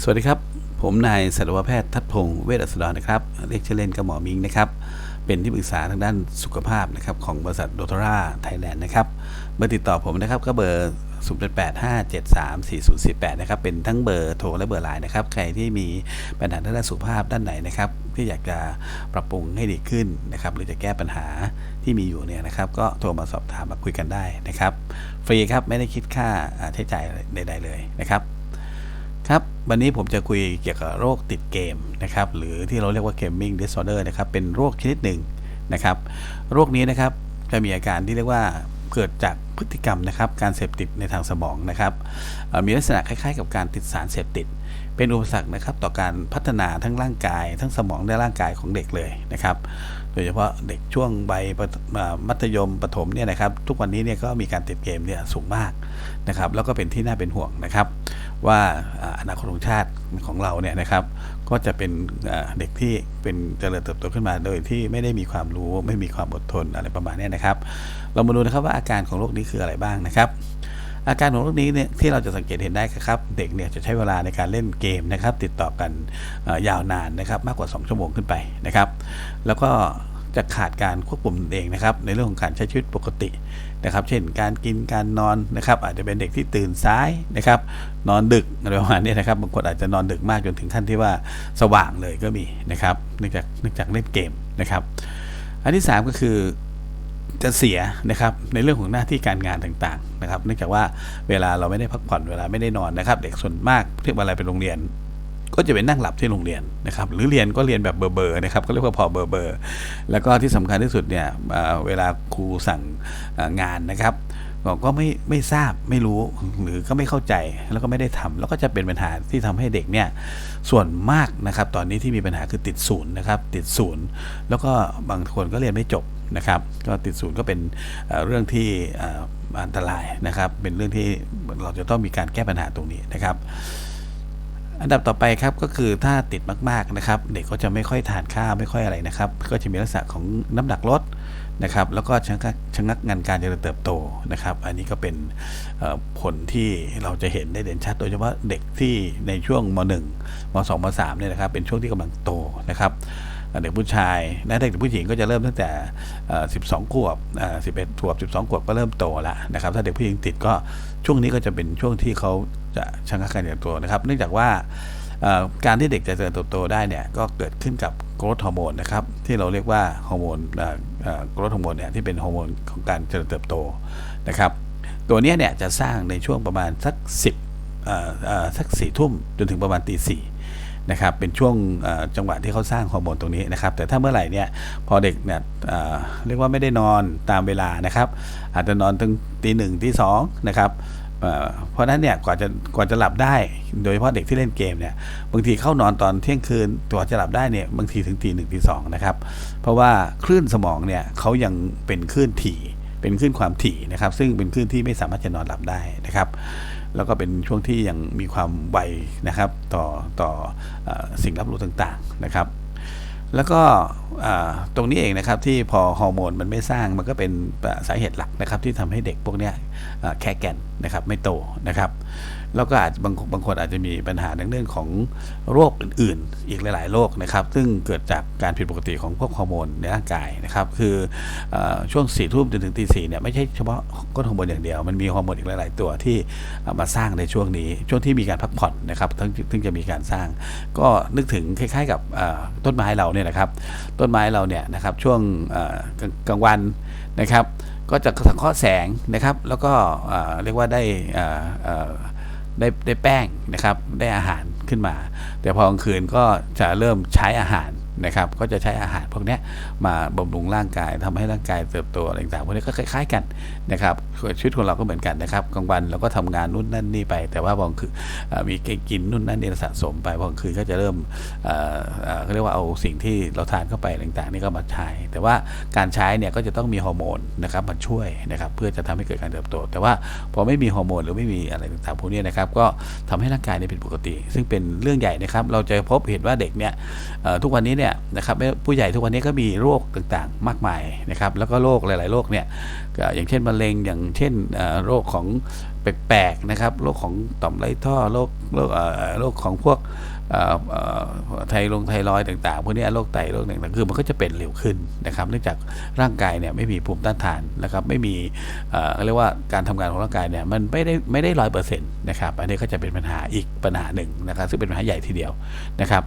สวัสดีครับ ผมนายสัตวแพทย์ทัดพงศ์เวชอัสดรนะครับ เรียกชื่อเล่นก็หมอมิงนะครับ เป็นที่ปรึกษาทางด้านสุขภาพนะครับของบริษัทโดทราไทยแลนด์นะครับ เบอร์ติดต่อผมนะครับก็เบอร์0 8 5 7 3 4 0 4 8 นะครับ เป็นทั้งเบอร์โทรและเบอร์ไลน์นะครับ ใครที่มีปัญหาทางด้านสุขภาพด้านไหนนะครับ ที่อยากจะปรับปรุงให้ดีขึ้นนะครับ หรือจะแก้ปัญหาที่มีอยู่เนี่ยนะครับ ก็โทรมาสอบถามมาคุยกันได้นะครับ ฟรีครับ ไม่ได้คิดค่าใช้จ่ายใด ๆ เลยนะครับครับ วันนี้ผมจะคุยเกี่ยวกับโรคติดเกมนะครับหรือที่เราเรียกว่า gaming disorder นะครับเป็นโรคชนิดหนึ่งนะครับโรคนี้นะครับจะมีอาการที่เรียกว่าเกิดจากพฤติกรรมนะครับการเสพติดในทางสมองนะครับมีลักษณะคล้ายๆ กับการติดสารเสพติด เป็นอุปสรรคนะครับต่อการพัฒนาทั้งร่างกาย ทั้งสมองและร่างกายของเด็กเลยนะครับโดยเฉพาะเด็กช่วงใบมัธยมประถมเนี่ยนะครับทุกวันนี้เนี่ยก็มีการติดเกมเนี่ยสูงมากนะครับแล้วก็เป็นที่น่าเป็นห่วงนะครับ ว่าอนาคตของชาติของเราเนี่ยนะครับก็จะเป็นเด็กที่เป็นเจริญเติบโตขึ้นมาโดยที่ไม่ได้มีความรู้ไม่มีความอดทนอะไรประมาณนี้นะครับ เรามาดูนะครับว่าอาการของโรคนี้คืออะไรบ้างนะครับ อาการของโรคนี้เนี่ยที่เราจะสังเกตเห็นได้ครับ เด็กเนี่ยจะใช้เวลาในการเล่นเกมนะครับ ติดต่อกันยาวนานนะครับ มากกว่า 2 ชั่วโมงขึ้นไปนะครับ แล้วก็ จะขาดการควบคุมตนเองนะครับ ในเรื่องของการใช้ชีวิตปกตินะครับ เช่นการกินการนอนนะครับ อาจจะเป็นเด็กที่ตื่นสายนะครับ นอนดึกอะไรประมาณนี้นะครับบางคนอาจจะนอนดึกมากจนถึงขั้นที่ว่าสว่างเลยก็มีนะครับเนื่องจากเนื่องจากเล่นเกมนะครับ อันที่ 3 ก็คือจะเสียนะครับในเรื่องของหน้าที่การงานต่างๆนะครับ เนื่องจากว่าเวลาเราไม่ได้พักผ่อนเวลาไม่ได้นอนนะครับ เด็กส่วนมากที่เวลาไปโรงเรียน ก็จะเป็นนั่งหลับที่โรงเรียนนะครับหรือเรียนก็เรียนแบบเบอร์เบอร์นะครับก็เรียกว่าพอเบอร์เบอร์แล้วก็ที่สำคัญที่สุดเนี่ยเเวลาครูสั่งงานนะครับบอกก็ไม่ไม่ทราบไม่รู้หรือก็ไม่เข้าใจแล้วก็ไม่ได้ทำแล้วก็จะเป็นปัญหาที่ทำให้เด็กเนี่ยส่วนมากนะครับ ตอนนี้ที่มีปัญหาคือติดศูนย์นะครับ ติดศูนย์แล้วก็บางคนก็เรียนไม่จบนะครับ ก็ติดศูนย์ก็เป็นเรื่องที่อันตรายนะครับ เป็นเรื่องที่เราจะต้องมีการแก้ปัญหาตรงนี้นะครับ อันดับต่อไปครับก็คือถ้าติดมากๆนะครับ เด็กก็จะไม่ค่อยทานข้าวไม่ค่อยอะไรนะครับ ก็จะมีลักษณะของน้ำหนักลดนะครับแล้วก็ชะงักชะงักงานการเจริญเติบโตนะครับ อันนี้ก็เป็นผลที่เราจะเห็นได้เด่นชัด โดยเฉพาะเด็กที่ในช่วงม .1 ม .2 ม .3 เนี่ยนะครับเป็นช่วงที่กำลังโตนะครับเด็กผู้ชายและเด็กผู้หญิงก็จะเริ่มตั้งแต่เอ่อ12 ขวบเอ่อ11 ขวบ 12 ขวบก็เริ่มโตแล้วนะครับ ถ้าเด็กผู้หญิงติดก็ช่วงนี้ก็จะเป็นช่วงที่เขา จะชะงักการเติบโตนะครับ เนื่องจากว่าการที่เด็กจะเจริญเติบโตได้เนี่ยก็เกิดขึ้นกับโกรทฮอร์โมนนะครับ ที่เราเรียกว่าฮอร์โมนโกรทฮอร์โมนเนี่ยที่เป็นฮอร์โมนของการเจริญเติบโตนะครับ ตัวนี้เนี่ยจะสร้างในช่วงประมาณสัก 10สักสี่ทุ่มจนถึงประมาณตีสี่นะครับเป็นช่วงจังหวะที่เขาสร้างฮอร์โมนตรงนี้นะครับ แต่ถ้าเมื่อไหร่เนี่ยพอเด็กเนี่ยเเรียกว่าไม่ได้นอนตามเวลานะครับ อาจจะนอนถึงตีหนึ่งตีสองนะครับ เพราะนั้นเนี่ยกว่าจะกว่าจะหลับได้ โดยเฉพาะเด็กที่เล่นเกมเนี่ยบางทีเข้านอนตอนเที่ยงคืนตัวจะหลับได้เนี่ยบางทีถึงตีหนึ่งตีสองนะครับเพราะว่าคลื่นสมองเนี่ยเขายังเป็นคลื่นถี่ เป็นคลื่นความถี่นะครับ ซึ่งเป็นคลื่นที่ไม่สามารถจะนอนหลับได้นะครับ แล้วก็เป็นช่วงที่ยังมีความไวนะครับ ต่อต่อเออสิ่งรับรู้ต่างๆนะครับ แล้วก็ตรงนี้เองนะครับที่พอฮอร์โมนมันไม่สร้างมันก็เป็นสาเหตุหลักนะครับที่ทำให้เด็กพวกนี้แค่แก่นนะครับไม่โตนะครับ แล้วก็อาจจะบางบางคนอาจจะมีปัญหาในเรื่องของโรคอื่น ๆ อีกหลาย ๆ โรคนะครับ ซึ่งเกิดจากการผิดปกติของพวกฮอร์โมนในร่างกายนะครับ คืออช่วงสี่ทุ่มจนถึงตีสี่เนี่ยไม่ใช่เฉพาะก้นฮอร์โมนอย่างเดียว มันมีฮอร์โมนอีกหลาย ๆ ตัวที่มาสร้างในช่วงนี้ ช่วงที่มีการพักผ่อนนะครับทั้งถึงจะมีการสร้าง ก็นึกถึงคล้าย ๆ กับต้นไม้เราเนี่ยนะครับ ต้นไม้เราเนี่ยนะครับช่วงกลางวันนะครับ ก็จะสังเคราะห์แสงนะครับ แล้วก็เรียกว่าได้ ได้ได้แป้งนะครับได้อาหารขึ้นมา แต่พอกลางคืนก็จะเริ่มใช้อาหาร นะครับ ก็จะใช้อาหารพวกนี้มาบำรุงร่างกายทำให้ร่างกายเติบโตอะไรต่างๆพวกนี้ก็คล้ายๆกันนะครับชีวิตของเราก็เหมือนกันนะครับกลางวันเราก็ทำงานนู่นนั่นนี่ไป แต่ว่าพอกลางคือมีกินนู่นนั่นนี่สะสมไปพอกลางคืนก็จะเริ่มเขาเรียกว่าเอาสิ่งที่เราทานเข้าไปต่างๆนี่ก็มาใช้ แต่ว่าการใช้เนี่ยก็จะต้องมีฮอร์โมนนะครับมาช่วยนะครับเพื่อจะทำให้เกิดการเติบโต แต่ว่าพอไม่มีฮอร์โมนหรือไม่มีอะไรต่างๆพวกนี้นะครับก็ทำให้ร่างกายเนี่ยผิดปกติ ซึ่งเป็นเรื่องใหญ่นะครับเราจะพบเห็นว่าเด็กเนี่ยทุกวันนี้เนี่ยนะครับผู้ใหญ่ทุกวันนี้ก็มีโรคต่างๆ มากมายนะครับแล้วก็โรคหลาย ๆ โรคเนี่ยอย่างเช่นมะเร็งอย่างเช่นโรคของแปลกๆนะครับโรคของต่อมไรท่อโรคโรคโรคของพวกไทลงไทรอยต่างๆพวกนี้โรคไตโรคต่างๆคือมันก็จะเป็นเร็วขึ้นนะครับเนื่องจากร่างกายเนี่ยไม่มีภูมิต้านทานนะครับไม่มีเอ่อเรียกว่าการทำงานของร่างกายเนี่ยมันไม่ได้ไม่ได้ร้อยเปอร์เซ็นต์นะครับอันนี้ก็จะเป็นปัญหาอีกปัญหาหนึ่งนะครับซึ่งเป็นปัญหาใหญ่ทีเดียวนะครับ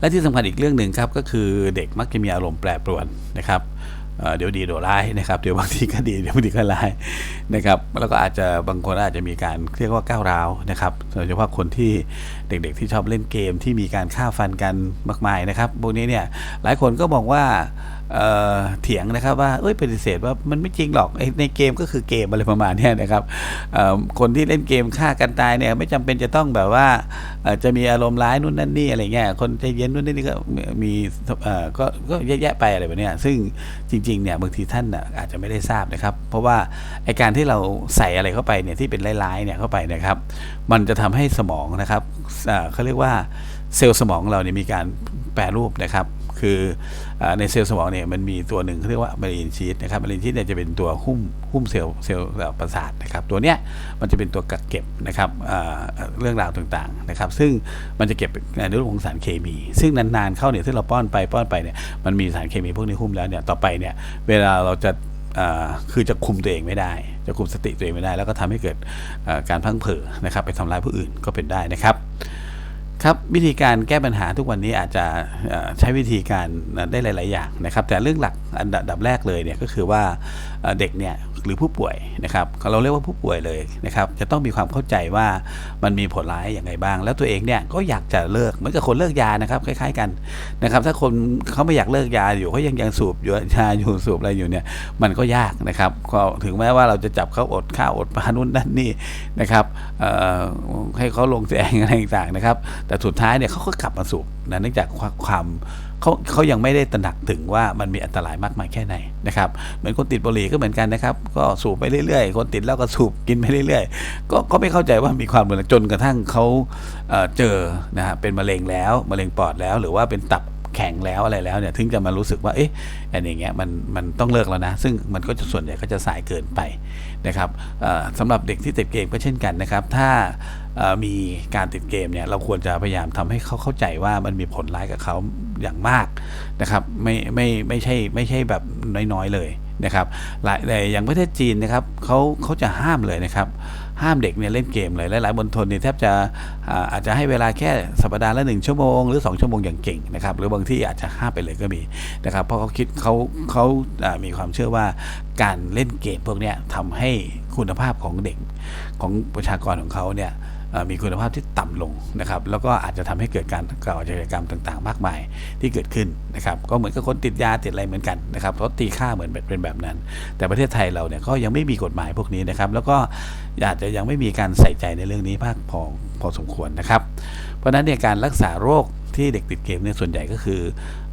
และที่สำคัญอีกเรื่องหนึ่งครับก็คือเด็กมักจะมีอารมณ์แปรปรวนนะครับเอ่อเดี๋ยวดีเดี๋ยวร้ายนะครับเดี๋ยวบางทีก็ดีเดี๋ยวบางทีก็ร้ายนะครับแล้วก็อาจจะบางคนอาจจะมีการเรียกว่าก้าวร้าวนะครับโดยเฉพาะคนที่เด็กๆที่ชอบเล่นเกมที่มีการฆ่าฟันกันมากมายนะครับพวกนี้เนี่ยหลายคนก็บอกว่า เถียงนะครับว่าเอ้ยปฏิเสธว่ามันไม่จริงหรอกในเกมก็คือเกมอะไรประมาณนี้นะครับคนที่เล่นเกมฆ่ากันตายเนี่ยไม่จำเป็นจะต้องแบบว่าจะมีอารมณ์ร้ายนู่นนั่นนี่อะไรเงี้ยคนใจเย็นนู่นนี่ก็มีก็ก็แยะๆไปอะไรแบบนี้ซึ่งจริงๆเนี่ยบางทีท่านอาจจะไม่ได้ทราบนะครับ เพราะว่าไอการที่เราใส่อะไรเข้าไปเนี่ยที่เป็นร้ายๆเนี่ยเข้าไปนะครับ มันจะทำให้สมองนะครับเอ่อเขาเรียกว่าเซลล์สมองเราเนี่ยมีการแปรรูปนะครับ คือในเซลล์สมองเนี่ยมันมีตัวหนึ่งเรียกว่ามารินชีตนะครับมารินชีตเนี่ยจะเป็นตัวหุ้มหุ้มเซลล์เซลล์ประสาทนะครับตัวเนี้ยมันจะเป็นตัวกักเก็บนะครับเรื่องราวต่างๆนะครับซึ่งมันจะเก็บในเรื่องของสารเคมี ซึ่งนานๆเข้าเนี่ยที่เราป้อนไปป้อนไปเนี่ยมันมีสารเคมีพวกนี้หุ้มแล้วเนี่ยต่อไปเนี่ยเวลาเราจะคือจะคุมตัวเองไม่ได้ จะคุมสติตัวเองไม่ได้ แล้วก็ทำให้เกิดการพังเผลอนะครับ ไปทำร้ายผู้อื่นก็เป็นได้นะครับ ครับวิธีการแก้ปัญหาทุกวันนี้อาจจะใช้วิธีการได้หลาย ๆ อย่างนะครับ แต่เรื่องหลักอันดับแรกเลยเนี่ยก็คือว่าเด็กเนี่ยหรือผู้ป่วยนะครับเราเรียกว่าผู้ป่วยเลยนะครับจะต้องมีความเข้าใจว่ามันมีผลร้ายอย่างไรบ้าง แล้วตัวเองเนี่ยก็อยากจะเลิกเหมือนกับคนเลิกยานะครับคล้าย ๆกันนะครับถ้าคนเขาไม่อยากเลิกยาอยู่เขายังยังสูบอยู่ยาอยู่สูบอะไรอยู่เนี่ยมันก็ยากนะครับก็ถึงแม้ว่าเราจะจับเขาอดข้าวอดปลานู่นนั่นนี่นะครับให้เขาลงแสงอะไรต่างๆนะครับแต่สุดท้ายเนี่ยเขาก็กลับมาสูบนะเนื่องจากความความ เขาเขายังไม่ได้ตระหนักถึงว่ามันมีอันตรายมากมายแค่ไหนนะครับเหมือนคนติดบุหรี่ก็เหมือนกันนะครับ ก็สูบไปเรื่อยๆ คนติดแล้วก็สูบกินไปเรื่อยๆ ก็ก็ไม่เข้าใจว่ามีความรุนแรงจนกระทั่งเขาเเจอนะฮะเป็นมะเร็งแล้วมะเร็งปอดแล้ว หรือว่าเป็นตับแข็งแล้วอะไรแล้วเนี่ยถึงจะมารู้สึกว่าเอ๊ะอันอย่างเงี้ยมันมันต้องเลิกแล้วนะ ซึ่งมันก็จะส่วนใหญ่ก็จะสายเกินไปนะครับสำหรับเด็กที่ติดเกมก็เช่นกันนะครับ ถ้ามีการติดเกมเนี่ยเราควรจะพยายามทำให้เขาเข้าใจว่ามันมีผลร้ายกับเขา อย่างมากนะครับไม่ไม่ไม่ใช่ไม่ใช่แบบน้อยๆเลยนะครับหลายแต่อย่างประเทศจีนนะครับเขาเขาจะห้ามเลยนะครับ ห้ามเด็กเนี่ยเล่นเกมเลย หลายๆบนทนเนี่ยแทบจะอาจจะให้เวลาแค่สัปดาห์ละหนึ่งชั่วโมงหรือ 2 ชั่วโมงอย่างเก่งนะครับ หรือบางที่อาจจะห้ามไปเลยก็มีนะครับ เพราะเขาคิดเขาเขาอ่ามีความเชื่อว่าการเล่นเกมพวกนี้ทำให้คุณภาพของเด็กของประชากรของเขาเนี่ย มีคุณภาพที่ต่ำลงนะครับ แล้วก็อาจจะทำให้เกิดการก่ออาชญากรรมต่างๆ มากมายที่เกิดขึ้นนะครับ ก็เหมือนกับคนติดยาติดอะไรเหมือนกันนะครับ เพราะตีค่าเหมือนเป็นแบบนั้น แต่ประเทศไทยเราเนี่ยก็ยังไม่มีกฎหมายพวกนี้นะครับ แล้วก็อาจจะยังไม่มีการใส่ใจในเรื่องนี้มากพอพอสมควรนะครับ เพราะฉะนั้นเนี่ยการรักษาโรคที่เด็กติดเกมเนี่ยส่วนใหญ่ก็คือ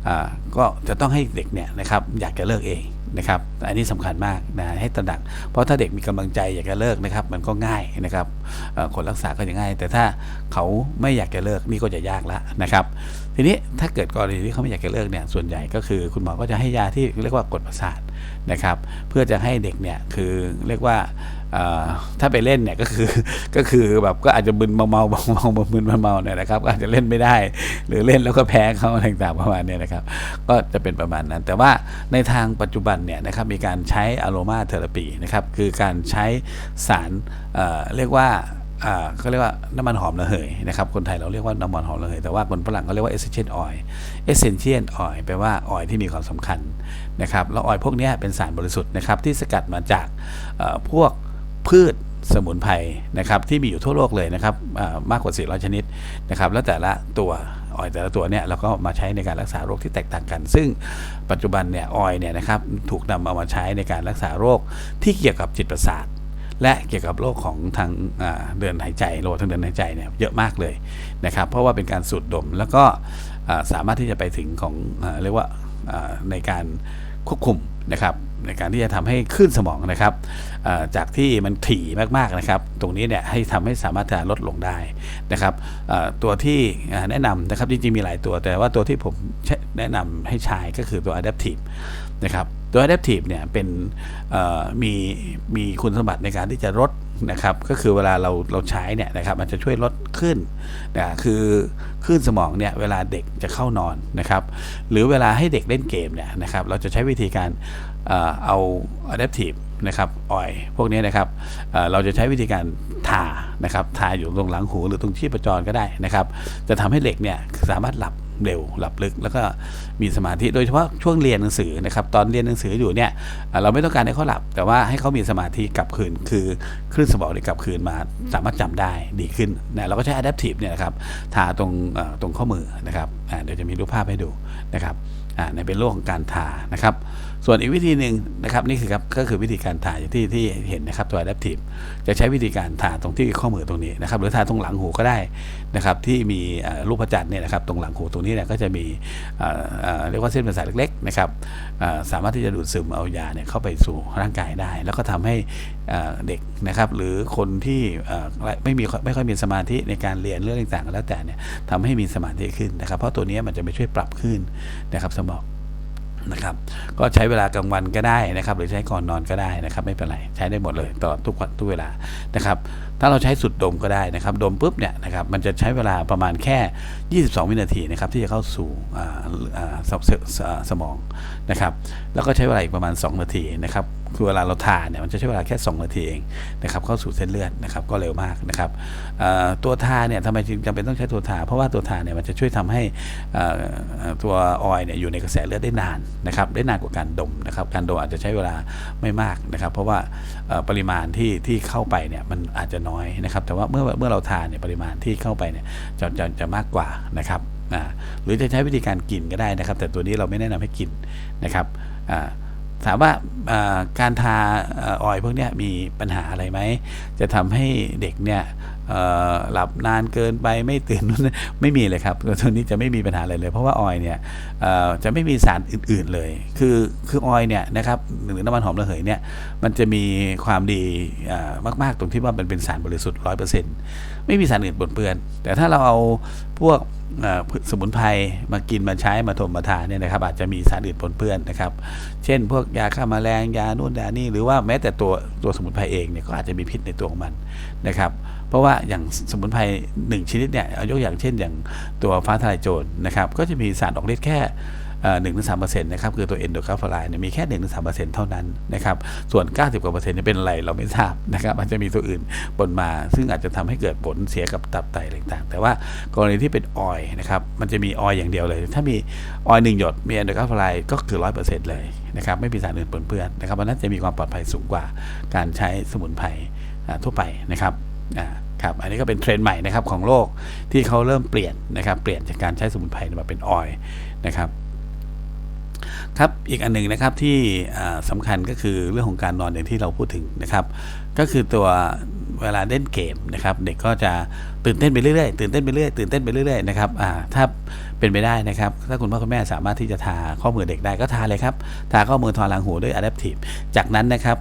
อก็จะต้องให้เด็กเนี่ยนะครับอยากจะเลิกเอง นะครับ อันนี้สำคัญมากนะให้ตระหนัก เพราะถ้าเด็กมีกำลังใจอยากจะเลิกนะครับ มันก็ง่ายนะครับคนรักษาก็จะง่าย แต่ถ้าเขาไม่อยากจะเลิกนี่ก็จะยากละนะครับ ทีนี้ถ้าเกิดกรณีที่เขาไม่อยากจะเลิกเนี่ยส่วนใหญ่ก็คือ คุณหมอก็จะให้ยาที่เรียกว่ากดประสาทนะครับ เพื่อจะให้เด็กเนี่ยคือเรียกว่า ถ้าไปเล่นเนี่ยก็คือก็คือแบบก็อาจจะมึนเมาเมาเมาเมามึนเมาเนี่ยนะครับก็อาจจะเล่นไม่ได้ หรือเล่นแล้วก็แพ้เขาอะไรต่างๆประมาณนี้นะครับ ก็จะเป็นประมาณนั้น แต่ว่าในทางปัจจุบันเนี่ยนะครับมีการใช้อโรมาเทอราปีนะครับคือการใช้สารเเรียกว่าเขาเรียกว่าน้ำมันหอมระเหยนะครับคนไทยเราเรียกว่าน้ำมันหอมระเหยแต่ว่าคนฝรั่งเขาเรียกว่า essential oil essential oil แปลว่าออยที่มีความสำคัญนะครับแล้วออยพวกนี้เป็นสารบริสุทธิ์นะครับที่สกัดมาจากพวก พืชสมุนไพรนะครับที่มีอยู่ทั่วโลกเลยนะครับมากกว่า 400 ชนิดนะครับแล้วแต่ละตัวออยแต่ละตัวเนี่ยเราก็มาใช้ในการรักษาโรคที่แตกต่างกัน ซึ่งปัจจุบันเนี่ยออยเนี่ยนะครับถูกนำเอามาใช้ในการรักษาโรคที่เกี่ยวกับจิตประสาทและเกี่ยวกับโรคของทางเดินหายใจโรคทางเดินหายใจเนี่ยเยอะมากเลยนะครับเพราะว่าเป็นการสูดดมแล้วก็สามารถที่จะไปถึงของอเรียกว่าในการควบคุมนะครับในการที่จะทำให้คลื่นสมองนะครับ จากที่มันถี่มากๆนะครับ ตรงนี้เนี่ยให้ทำให้สามารถจะลดลงได้นะครับตัวที่แนะนำนะครับจริงๆมีหลายตัว แต่ว่าตัวที่ผมแนะนำให้ใช้ก็คือตัว adaptive นะครับตัว adaptive เนี่ยเป็นมีมีคุณสมบัติในการที่จะลดนะครับก็คือเวลาเราเราใช้เนี่ยนะครับมันจะช่วยลดขึ้นนะคือคลื่นสมองเนี่ยเวลาเด็กจะเข้านอนนะครับหรือเวลาให้เด็กเล่นเกมเนี่ยนะครับเราจะใช้วิธีการเอ่อเอา adaptive นะครับออยพวกนี้นะครับเเราจะใช้วิธีการทานะครับทาอยู่ตรงหลังหูหรือตรงชีพจรก็ได้นะครับ จะทำให้เด็กเนี่ยสามารถหลับเร็วหลับลึกแล้วก็มีสมาธิโดยเฉพาะช่วงเรียนหนังสือนะครับตอนเรียนหนังสืออยู่เนี่ยเราไม่ต้องการให้เขาหลับ แต่ว่าให้เขามีสมาธิกลับคืน คือคลื่นสมองเนี่กลับคืนมา สามารถจำได้ดีขึ้นนะเราก็ใช้ adaptive เนี่ยนะครับทาตรงตรงข้อมือนะครับเดี๋ยวจะมีรูปภาพให้ดูนะครับอ่าในเป็นโลกของการทานะครับส่วนอีกวิธีหนึ่งนะครับนี่คือครับก็คือวิธีการทาอย่างที่ที่เห็นนะครับตัว adaptive จะใช้วิธีการทาตรงที่ข้อมือตรงนี้นะครับหรือทาตรงหลังหูก็ได้นะครับที่มีรูปพระจันทร์เนี่ยนะครับตรงหลังหูตรงนี้เนี่ยก็จะมีเรียกว่าเส้นประสาทเล็กๆนะครับสามารถที่จะดูดซึมเอายาเนี่ยเข้าไปสู่ร่างกายได้ แล้วก็ทำให้เด็กนะครับหรือคนที่ไม่มีไม่ค่อยมีสมาธิในการเรียนเรื่องต่างๆแล้วแต่เนี่ยทำให้มีสมาธิขึ้นนะครับ เพราะตัวนี้มันจะไปช่วยปรับขึ้นนะครับสมอง นะครับ ก็ใช้เวลากลางวันก็ได้นะครับ หรือใช้ก่อนนอนก็ได้นะครับ ไม่เป็นไรใช้ได้หมดเลยตลอดทุกวันทุกเวลานะครับ ถ้าเราใช้สุดดมก็ได้นะครับ ดมปุ๊บเนี่ยนะครับมันจะใช้เวลาประมาณแค่ 22 วินาทีนะครับที่จะเข้าสู่สสสสมองนะครับ แล้วก็ใช้เวลาอีกประมาณ 2 นาทีนะครับ คือเวลาเราทานเนี่ยมันจะใช้เวลาแค่ 2 นาทีเองนะครับเข้าสู่เส้นเลือดนะครับก็เร็วมากนะครับตัวทาเนี่ยทำไมจึงจำเป็นต้องใช้ตัวทา เพราะว่าตัวทาเนี่ยมันจะช่วยทำให้ตัวออยเนี่ยอยู่ในกระแสเลือดได้นานนะครับได้นานกว่าการดมนะครับการดมอาจจะใช้เวลาไม่มากนะครับ เพราะว่าปริมาณที่ที่เข้าไปเนี่ยมันอาจจะน้อยนะครับ แต่ว่าเมื่อเมื่อเราทานเนี่ยปริมาณที่เข้าไปเนี่ยจะจะจะมากกว่านะครับหรือจะใช้วิธีการกินก็ได้นะครับ แต่ตัวนี้เราไม่แนะนำให้กินนะครับอ่า ถามว่าการทาออยพวกนี้มีปัญหาอะไรไหม จะทำให้เด็กเนี่ย หลับนานเกินไปไม่ตื่นไม่มีเลยครับตัวนี้จะไม่มีปัญหาอะไรเลย เพราะว่าออยเนี่ยจะไม่มีสารอื่น ๆเลย คือคือออยเนี่ยนะครับหรือน้ำมันหอมระเหยเนี่ยมันจะมีความดีมาก ๆ ตรงที่ว่ามันเป็นสารบริสุทธิ์ร้อยเปอร์เซ็นต์ไม่มีสารอื่นปนเปื้อน แต่ถ้าเราเอาพวกสมุนไพรมากินมาใช้มาถมมาทานเนี่ยนะครับอาจจะมีสารอื่นปนเปื้อนนะครับ เช่น พวกยาฆ่าแมลงยานู่นยานี่หรือว่าแม้แต่ตัวตัวสมุนไพรเองเนี่ยก็อาจจะมีพิษในตัวของมันนะครับ ราะว่าอย่างสมุนไพรหนึ่งชนิดเนี่ยเอายกอย่างเช่นอย่างตัวฟ้าทลายโจรนะครับก็จะมีสารออกฤทธิ์แค่หนึ่งถึงสามเปอร์เซ็นต์นะครับคือตัวเอนโดคาฟลายเนี่ยมีแค่หนึ่งถึงสามเปอร์เซ็นต์เท่านั้นนะครับส่วนเก้าสิบกว่าเปอร์เซ็นต์เนี่ยเป็นอะไรเราไม่ทราบนะครับมันจะมีตัวอื่นปนมา ซึ่งอาจจะทำให้เกิดผลเสียกับตับไตต่างๆ แต่ว่ากรณีที่เป็นออยนะครับมันจะมีออยอย่างเดียวเลย ถ้ามีออยหนึ่งหยดมีเอนโดคาฟลายก็คือร้อยเปอร์เซ็นต์เลยนะครับไม่มีสารอื่นปนเปื้อนนะครับเพราะนั้นจะมีความปลอดภัยสูงกว่าการใช้สมุนไพรทั่วไปนะครับอ่า ครับ อันนี้ก็เป็นเทรนด์ใหม่นะครับของโลกที่เขาเริ่มเปลี่ยนนะครับ เปลี่ยนจากการใช้สมุนไพรมาเป็นออยนะครับครับอีกอันหนึ่งนะครับที่อ่าสำคัญก็คือเรื่องของการนอนอย่างที่เราพูดถึงนะครับ ก็คือตัวเวลาเล่นเกมนะครับเด็กก็จะตื่นเต้นไปเรื่อยๆตื่นเต้นไปเรื่อยตื่นเต้นไปเรื่อยๆนะครับถ้าเป็นไปได้นะครับ ถ้าคุณพ่อคุณแม่สามารถที่จะทาข้อมือเด็กได้ก็ทาเลยครับ ทาข้อมือทอหลังหูด้วย adaptive จากนั้นนะครับ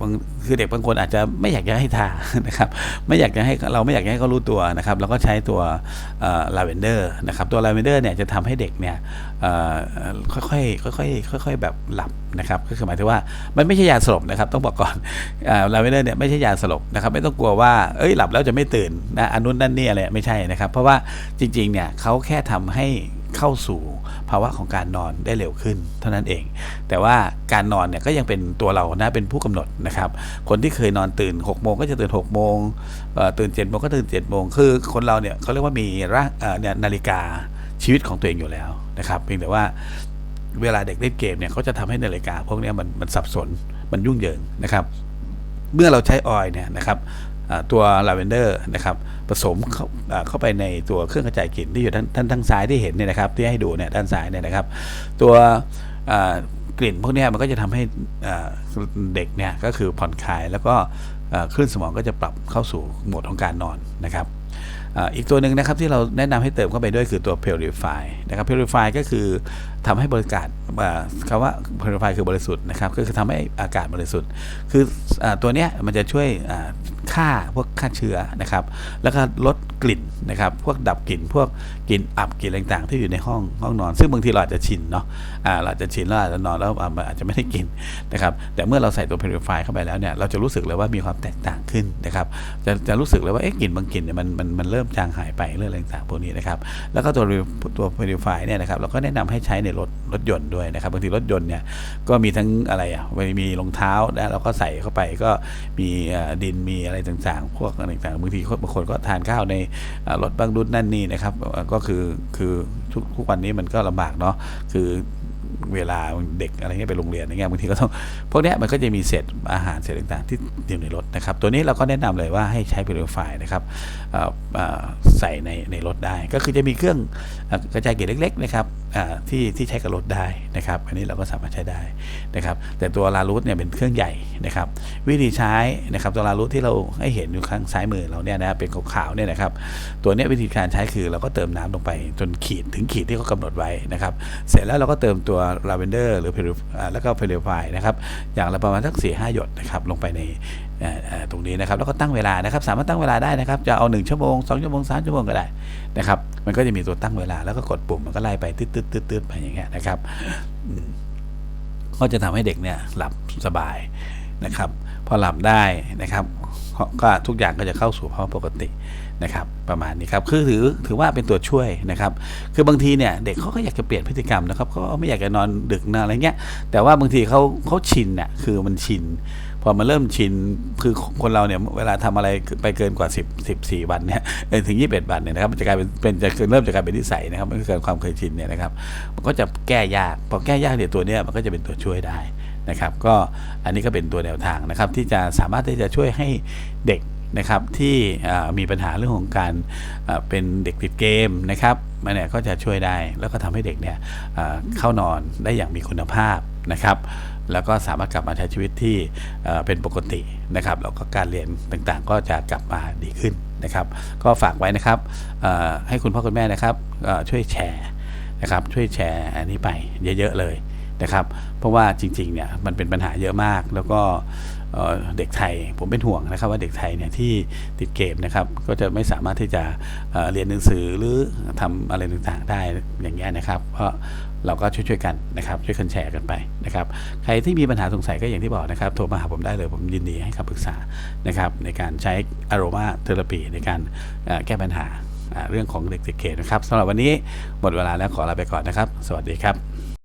บางคือเด็กบางคนอาจจะไม่อยากจะให้ทานะครับ ไม่อยากจะให้เราไม่อยากจะให้เขารู้ตัวนะครับเราก็ใช้ตัวลาเวนเดอร์นะครับ ตัวลาเวนเดอร์เนี่ยจะทำให้เด็กเนี่ยเอ่อค่อยๆค่อยๆค่อยๆแบบหลับนะครับ ก็คือหมายถึงว่ามันไม่ใช่ยาสลบนะครับ ต้องบอกก่อนลาเวนเดอร์เนี่ยไม่ใช่ยาสลบนะครับ ไม่ต้องกลัวว่าเอ้ยหลับแล้วจะไม่ตื่นนะอันนู้นนั่นนี่อะไรไม่ใช่นะครับ เพราะว่าจริงๆเนี่ยเขาแค่ทำให้ เข้าสู่ภาวะของการนอนได้เร็วขึ้น เท่านั้นเอง แต่ว่าการนอนเนี่ยก็ยังเป็นตัวเรานะเป็นผู้กำหนดนะครับ คนที่เคยนอนตื่น6กโมงก็จะตื่น6กโมงตื่น7จ็ดโมงก็ตื่น7จ็ดโมงคือคนเราเนี่ยเขาเรียกว่ามีร่างเนี่ยนาฬิกาชีวิตของตัวเองอยู่แล้วนะครับเพียงแต่ว่าเวลาเด็กเล่นเกมเนี่ยเขาจะทำให้นาฬิกาพวกนี้มันมันสับสนมันยุ่งเหยิงนะครับ เมื่อเราใช้ออยล์เนี่ยนะครับ ตัวลาเวนเดอร์นะครับผสมเข้าเข้าไปในตัวเครื่องกระจายกลิ่นที่อยู่ด้านท่านทางซ้ายที่เห็นเนี่ยนะครับที่ให้ดูเนี่ยด้านซ้ายเนี่ยนะครับ ตัวกลิ่นพวกนี้มันก็จะทำให้เด็กเนี่ยก็คือผ่อนคลายแล้วก็คลื่นสมองก็จะปรับเข้าสู่โหมดของการนอนนะครับอ,อีกตัวหนึ่งนะครับที่เราแนะนำให้เติมเข้าไปด้วยคือตัว Purify นะครับ Purify ก็คือ ทำให้บริการคำว่า Purify คือบริสุทธิ์นะครับ ก็คือทำให้อากาศบริสุทธิ์ คืออตัวเนี้ยมันจะช่วยฆ่าพวกฆ่าเชื้อนะครับ แล้วก็ลดกลิ่นนะครับ พวกดับกลิ่น พวกกลิ่นอับกลิ่นต่างๆ ที่อยู่ในห้องห้องนอน ซึ่งบางทีเราอาจจะชินเนาะเราอาจจะชินแล้วอาจจะนอนแล้วอาจจะไม่ได้กลิ่นนะครับ แต่เมื่อเราใส่ตัว Purify เข้าไปแล้วเนี่ย เราจะรู้สึกเลยว่ามีความแตกต่างขึ้นนะครับ จะจะรู้สึกเลยว่าเอ๊ะกลิ่นบางกลิ่นเนี่ยมันมันมันเริ่มจางหายไปเรื่องอะไรต่างๆพวกนี้นะครับ แล้วก็ตัวตัว Purify เนี่ยนะครับเราก็แนะนำให้ใช้ในรถรถยนต์ด้วยนะครับบางทีรถยนต์เนี่ยก็มีทั้งอะไรอะมีรองเท้านะเราก็ใส่เข้าไปก็มีดินมีอะไรต่างๆ พวกอะไรต่างๆบางทีบางคนก็ทานข้าวในรถบางรุ่นนั่นนี่นะครับ ก็คือคือทุกทุกวันนี้มันก็ลำบากเนาะคือเวลาเด็กอะไรเงี้ยไปโรงเรียนอะไรเงี้ยบางทีก็ต้องพวกเนี้ยมันก็จะมีเศษอาหารเศษต่างๆ ที่อยู่ในรถนะครับ ตัวนี้เราก็แนะนำเลยว่าให้ใช้ Purify นะครับใส่ในในรถได้ ก็คือจะมีเครื่องกระจายเกล็ดเล็กๆนะครับ ที่ที่ใช้กับรถได้นะครับ อันนี้เราก็สามารถใช้ได้นะครับ แต่ตัวลารูทเนี่ยเป็นเครื่องใหญ่นะครับ วิธีใช้นะครับตัวลารูทที่เราให้เห็นอยู่ข้างซ้ายมือเราเนี่ยนะเป็นขาวๆเนี่ยนะครับ ตัวนี้วิธีการใช้คือเราก็เติมน้ำลงไปจนขีดถึงขีดที่เขากำหนดไว้นะครับ เสร็จแล้วเราก็เติมตัวลาเวนเดอร์หรือ Purif- อ่าแล้วก็เพลิฟายนะครับ อย่างละประมาณสักสี่ห้าหยดนะครับลงไปใน ตรงนี้นะครับแล้วก็ตั้งเวลานะครับ สามารถตั้งเวลาได้นะครับ จะเอา 1 ชั่วโมง 2 ชั่วโมง 3 ชั่วโมงก็ได้นะครับ มันก็จะมีตัวตั้งเวลาแล้วก็กดปุ่มมันก็ไล่ไปตืดตืดตืดตืดไปอย่างเงี้ยนะครับก็จะทำให้เด็กเนี่ยหลับสบายนะครับ พอหลับได้นะครับก็ก็ทุกอย่างก็จะเข้าสู่ภาวะปกตินะครับ ประมาณนี้ครับคือถือถือว่าเป็นตัวช่วยนะครับ คือบางทีเนี่ยเด็กเขาก็อยากจะเปลี่ยนพฤติกรรมนะครับเขาไม่อยากจะนอนดึกนะอะไรเงี้ยแต่ว่าบางทีเขาเขาชินน่ะคือมันชิน พอมันเริ่มชินคือคนเราเนี่ยเวลาทำอะไรไปเกินกว่า 10 14 วันเนี่ยถึง 21 วันเนี่ยนะครับมันจะกลายเป็นเป็นจะเริ่มจะกลายเป็นนิสัยนะครับมันเกิดความเคยชินเนี่ยนะครับ มันก็จะแก้ยากพอแก้ยากเนี่ยตัวเนี้ยมันก็จะเป็นตัวช่วยได้นะครับก็อันนี้ก็เป็นตัวแนวทางนะครับ ที่จะสามารถที่จะช่วยให้เด็กนะครับที่มีปัญหาเรื่องของการเป็นเด็กติดเกมนะครับมันเนี่ยก็จะช่วยได้แล้วก็ทำให้เด็กเนี่ยเข้านอนได้อย่างมีคุณภาพนะครับ แล้วก็สามารถกลับมาใช้ชีวิตที่เป็นปกตินะครับแล้วก็การเรียนต่างๆ ก็จะกลับมาดีขึ้นนะครับ ก็ฝากไว้นะครับให้คุณพ่อคุณแม่นะครับช่วยแชร์นะครับช่วยแชร์อันนี้ไปเยอะๆเลยนะครับ เพราะว่าจริงๆเนี่ยมันเป็นปัญหาเยอะมาก แล้วก็เด็กไทยผมเป็นห่วงนะครับว่าเด็กไทยเนี่ยที่ติดเกมนะครับก็จะไม่สามารถที่จะเเรียนหนังสือหรือทำอะไรต่างๆได้อย่างเงี้ยนะครับ เพราะ เราก็ช่วยๆกันนะครับช่วยกันแชร์กันไปนะครับใครที่มีปัญหาสงสัยก็อย่างที่บอกนะครับโทรมาหาผมได้เลยผมยินดีให้คำปรึกษานะครับในการใช้อารมาเทอราปีในการแก้ปัญหาเรื่องของเด็กติดเขตนะครับสำหรับวันนี้หมดเวลาแล้วขอลาไปก่อนนะครับ สวัสดีครับ